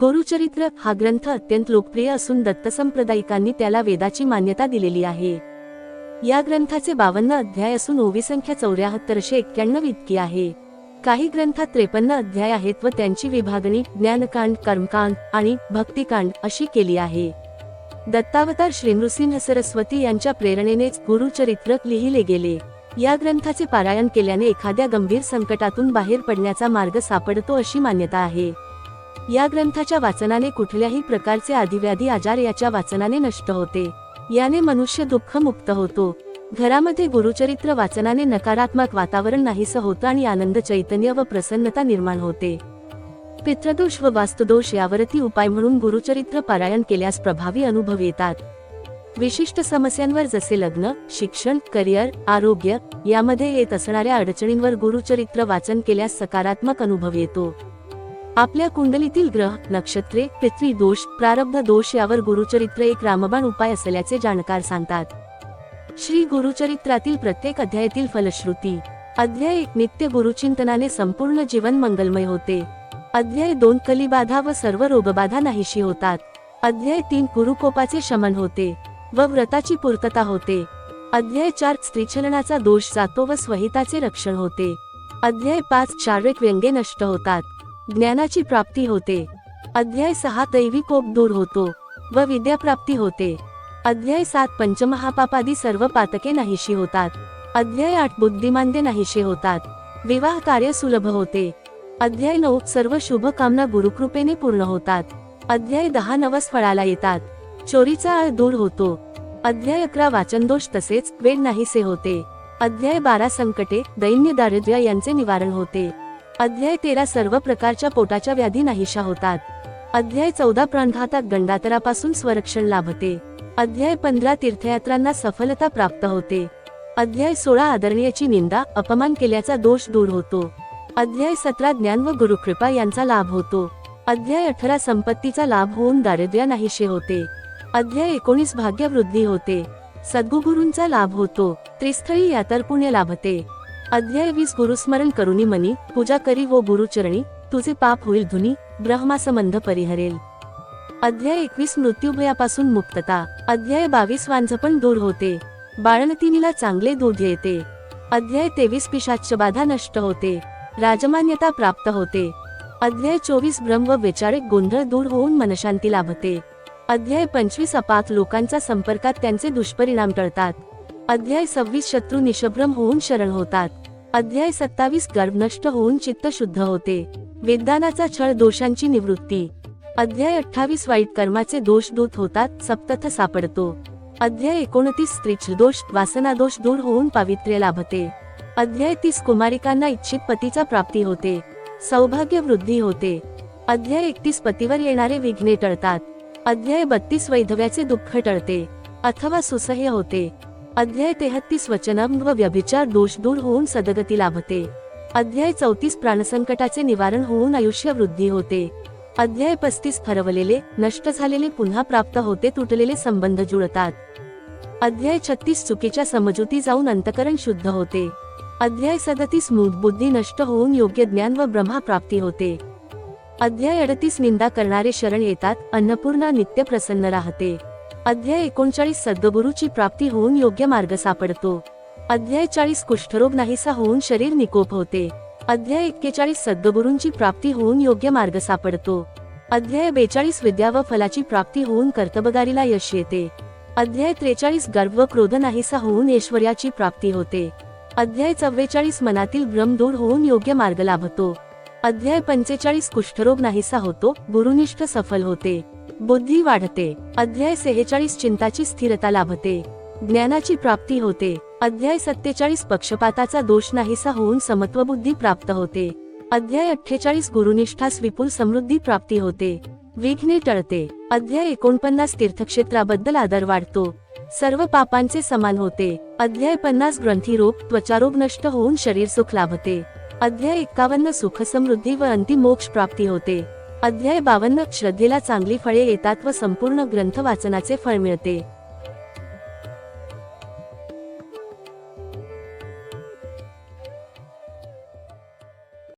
गुरुचरित्र हा ग्रंथ अत्यंत लोकप्रिय असून दत्त संप्रदायिकांनी त्याला वेदाची मान्यता दिलेली आहे. या ग्रंथाचे बावन्न अध्याय असून ओवी संख्या चौऱ्याहत्तरशे एक्क्याण्णव इतकी आहे. काही ग्रंथात त्रेपन्न अध्याय आहेत व त्यांची विभागणी ज्ञानकांड कर्मकांड आणि भक्तिकांड अशी केली आहे. दत्तावतार श्री नृसिंह सरस्वती यांच्या प्रेरणेनेच गुरुचरित्र लिहिले गेले. या ग्रंथाचे पारायण केल्याने एखाद्या गंभीर संकटातून बाहेर पडण्याचा मार्ग सापडतो अशी मान्यता आहे. या ग्रंथाच्या वाचनाने कुठल्याही प्रकारचे आदिव्याधी आजार याच्या वाचनाने नष्ट होते. याने मनुष्य दुःख मुक्त होतो. घरामध्ये गुरुचरित्र वाचनाने नकारात्मक वातावरण नाहीसं होतं आणि आनंद चैतन्य व प्रसन्नता निर्माण होते. पितृदोष व वास्तुदोष यावरती उपाय म्हणून गुरुचरित्र पारायण केल्यास प्रभावी अनुभव येतात. विशिष्ट समस्यांवर जसे लग्न शिक्षण करिअर आरोग्य यामध्ये येत असणाऱ्या अडचणींवर गुरुचरित्र वाचन केल्यास सकारात्मक अनुभव येतो. आपल्या कुंडलीतील ग्रह नक्षत्रे पृथ्वी दोष प्रारब्ध दोष यावर गुरुचरित्र एक रामबाण उपाय असल्याचे जाणकार सांगतात. श्री गुरुचरित्रातील प्रत्येक अध्यायातील फलश्रुती. अध्याय एक नित्य गुरुचिंतनाने संपूर्ण जीवन मंगलमय होते. अध्याय दोन कलिबाधा व सर्व रोगबाधा नाहीशी होतात. अध्याय तीन गुरुकोपाचे शमन होते व व्रताची पूर्तता होते. अध्याय चार स्त्रीचलनाचा दोष जातो व स्वहिताचे रक्षण होते. अध्याय पाच शारीरिक व्यंगे नष्ट होतात. ज्ञानाची प्राप्ती होते. अध्याय सहा दैवी कोप दूर होतो व विद्याप्राप्ती होते. अध्याय सात पंचमहापापादी सर्व पातके नाहीशी होतात. अध्याय आठ बुद्धिमांद्य नाहीशे होतात. विवाह कार्य सुलभ होते. अध्याय नऊ सर्व शुभ कामना गुरुकृपेने पूर्ण होतात. अध्याय दहा नवस फळाला येतात. चोरीचा आळ दूर होतो. अध्याय अकरा वाचनदोष तसेच वेळ नाहीसे होते. अध्याय बारा संकटे दैन्य दारिद्र्य यांचे निवारण होते. अध्याय तेरा सर्व प्रकारच्या पोटाच्या व्याधी नाहीशा होतात. अध्याय चौदा प्राणघातात गंडातरापासून स्वरक्षण लाभते. अध्याय पंधरा तीर्थयात्रांना सफलता प्राप्त होते. अध्याय सोळा आदरणीयाची निंदा अपमान केल्याचा दोष दूर होतो. अध्याय सतरा ज्ञान व गुरुकृपा यांचा लाभ होतो. अध्याय अठरा संपत्तीचा लाभ होऊन दारिद्र्य नाहीशे होते. अध्याय एकोणीस भाग्यवृद्धी होते. सद्गुगुरूंचा लाभ होतो. त्रिस्थळी यातर पुण्य लाभते. अध्याय वीस गुरुस्मरण करुनी मनी पूजा करी वो गुरुचरणी तुझे पाप होईल धुनी ब्रह्मासमंध परिहरेल. अध्याय एकवीस मृत्यूभयापासून मुक्तता. अध्याय बावीस वांझपण दूर होते. बाळणतिनीला चांगले दूध येते. अध्याय तेवीस पिशाच्यबाधा नष्ट होते. राजमान्यता प्राप्त होते. अध्याय चोवीस ब्रह्म व वैचारिक गोंधळ दूर होऊन मनशांती लाभते. अध्याय पंचवीस अपात लोकांच्या संपर्कात त्यांचे दुष्परिणाम टळतात. अध्याय सव्वीस शत्रू निशभ्रम होऊन शरण होतात. अध्याय सत्तावीस गर्भ नष्ट होऊन चित्त शुद्ध होते. वेदानाचा छळ दोषांची निवृत्ती. अध्याय अठ्ठावीस वाईट कर्माचे दोष दूत होतात सप्तथ सापडतो. अध्याय एकोणतीस स्त्रीच दोष वासना दोष दूर होऊन पावित्र्य लाभते. अध्याय तीस कुमारिकांना इच्छित पतीचा प्राप्ती होते. सौभाग्य वृद्धी होते. अध्याय एकतीस पतीवर येणारे विघ्ने टळतात. अध्याय बत्तीस वैधव्याचे दुःख टळते. अथवा सुसह्य होते. अध्याय तेहत्तीस वचनम व व्यभिचार दोष दूर होऊन सदगती लाभते. अध्याय चौतीस प्राणसंकटाचे निवारण होऊन आयुष्य वृद्धी होते. अध्याय पस्तीस हरवलेले नष्ट झालेले पुन्हा प्राप्त होते तुटलेले संबंध जुळतात. अध्याय छत्तीस चुकीच्या समजुती जाऊन अंतकरण शुद्ध होते. अध्याय सदतीस मूठ बुद्धी नष्ट होऊन योग्य ज्ञान व ब्रह्मा प्राप्ती होते. अध्याय अडतीस निंदा करणारे शरण येतात अन्नपूर्णा नित्य प्रसन्न राहते. अध्याय एकोणचाळीस सद्गुरूची प्राप्ती होऊन योग्य मार्ग सापडतो. अध्याय चाळीस कुष्ठरोग नाहीसा होऊन शरीर निकोप होते. अध्याय एक्केचाळीस सद्गुरूंची प्राप्ती होऊन योग्य मार्ग सापडतो. अध्याय बेचाळीस विद्या व फलाची प्राप्ती होऊन कर्तबगारीला यश येते. अध्याय त्रेचाळीस गर्भ व क्रोध नाहीसा होऊन ऐश्वर्याची प्राप्ती होते. अध्याय चव्वेचाळीस मनातील भ्रम दूर होऊन योग्य मार्ग लाभतो. अध्याय पंचेचाळीस कुष्ठरोग नाहीसा होतो गुरुनिष्ठ सफल होते. बुद्धी वाढते. अध्याय सेहेचाळीस चिंताची स्थिरता लाभते. ज्ञानाची प्राप्ती होते. अध्याय सत्तेचाळीस पक्षपाताचा दोष नाहीसा होऊन समत्व बुद्धी प्राप्त होते. अध्याय अठ्ठेचाळीस गुरुनिष्ठास विपुल समृद्धी प्राप्ती होते. विघ्ने टळते. अध्याय एकोणपन्नास तीर्थक्षेत्राबद्दल आदर वाढतो. सर्व पापांचे समान होते. अध्याय पन्नास ग्रंथीरोग त्वचारोग नष्ट होऊन शरीर सुख लाभते. अध्याय एक्कावन्न सुख समृद्धी व अंतिम मोक्ष प्राप्ती होते. अध्याय बावन्न श्रद्धेला चांगली फळे येतात व संपूर्ण ग्रंथ वाचनाचे फळ मिळते.